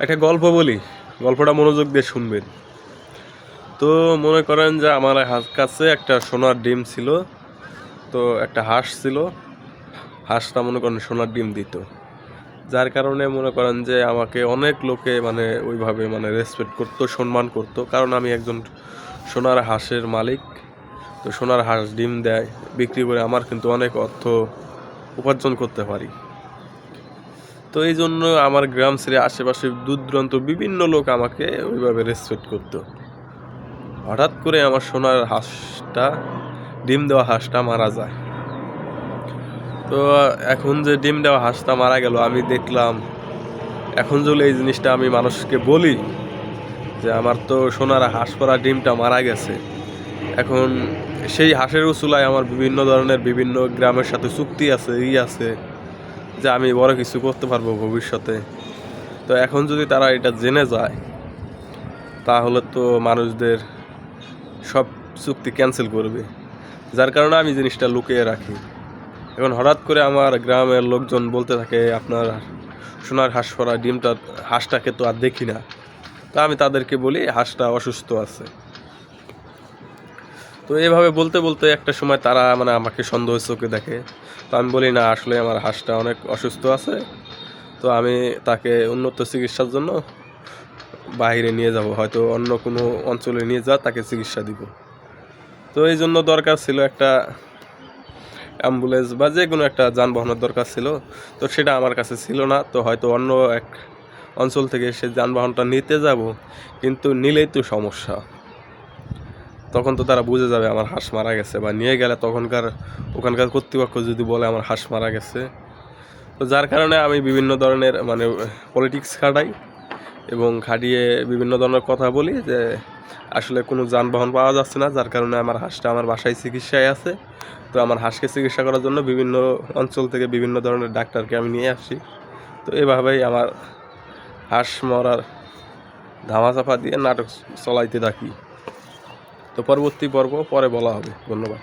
একটা গল্প বলি। গল্পটা মনোযোগ দিয়ে শুনবেন। তো মনে করেন যে আমার কাছে একটা সোনার ডিম ছিল। তো একটা হাঁস ছিল। হাঁসটা মনে করেন সোনার ডিম দিত। যার কারণে মনে করেন যে আমাকে অনেক লোকে মানে ওইভাবে মানে রেসপেক্ট করতো, সম্মান করতো। কারণ আমি একজন সোনার হাঁসের মালিক। তো সোনার হাঁস ডিম দেয়, বিক্রি করে আমার কিন্তু অনেক অর্থ উপার্জন করতে পারি। তো এই জন্য আমার গ্রাম ছেড়ে আশেপাশে দূর দূরান্ত বিভিন্ন লোক আমাকে ওইভাবে রেসপেক্ট করতো। হঠাৎ করে আমার সোনার হাঁসটা, ডিম দেওয়া হাঁসটা মারা যায়। তো এখন যে ডিম দেওয়া হাঁসটা মারা গেল, আমি দেখলাম, এখন যদি এই জিনিসটা আমি মানুষকে বলি যে আমার তো সোনার হাঁস করা ডিমটা মারা গেছে, এখন সেই হাঁসের উচুলায় আমার বিভিন্ন ধরনের বিভিন্ন গ্রামের সাথে চুক্তি আছে, ই আছে। যে আমি বড় কিছু করতে পারব ভবিষ্যতে। তো এখন যদি তারা এটা জেনে যায়, তাহলে তো মানুষদের সব চুক্তি ক্যান্সেল করবে। যার কারণে আমি জিনিসটা লুকিয়ে রাখি। এখন হঠাৎ করে আমার গ্রামের লোকজন বলতে থাকে, আপনার সোনার হাঁস করা ডিমটা, হাঁসটাকে তো আর দেখি না। তা আমি তাদেরকে বলি হাঁসটা অসুস্থ আছে। তো এভাবে বলতে বলতে একটা সময় তারা মানে আমাকে সন্দেহ চোখে দেখে। তো আমি বলি, না, আসলে আমার হাঁসটা অনেক অসুস্থ আছে। তো আমি তাকে উন্নত চিকিৎসার জন্য বাইরে নিয়ে যাব। হয়তো অন্য কোনো অঞ্চলে নিয়ে যা, তাকে চিকিৎসা দিব। তো এই জন্য দরকার ছিল একটা অ্যাম্বুলেন্স বা যে কোনো একটা যানবাহনের দরকার ছিল। তো সেটা আমার কাছে ছিল না। তো হয়তো অন্য এক অঞ্চল থেকে সে যানবাহনটা নিতে যাব। কিন্তু নিলেই তো সমস্যা। তখন তো তারা বুঝে যাবে আমার হাঁস মারা গেছে বা নিয়ে গেলে তখনকার, ওখানকার কর্তৃপক্ষ যদি বলে আমার হাঁস মারা গেছে। তো যার কারণে আমি বিভিন্ন ধরনের মানে পলিটিক্স খাটাই এবং খাটিয়ে বিভিন্ন ধরনের কথা বলি যে আসলে কোনো যানবাহন পাওয়া যাচ্ছে না, যার কারণে আমার হাঁসটা আমার বাসায় চিকিৎসায় আছে। তো আমার হাঁসকে চিকিৎসা করার জন্য বিভিন্ন অঞ্চল থেকে বিভিন্ন ধরনের ডাক্তারকে আমি নিয়ে আসি। তো এভাবেই আমার হাঁস মরার ধামাচাপা দিয়ে নাটক চলাইতে থাকি। তো পরবর্তী পর্ব পরে বলা হবে। ধন্যবাদ।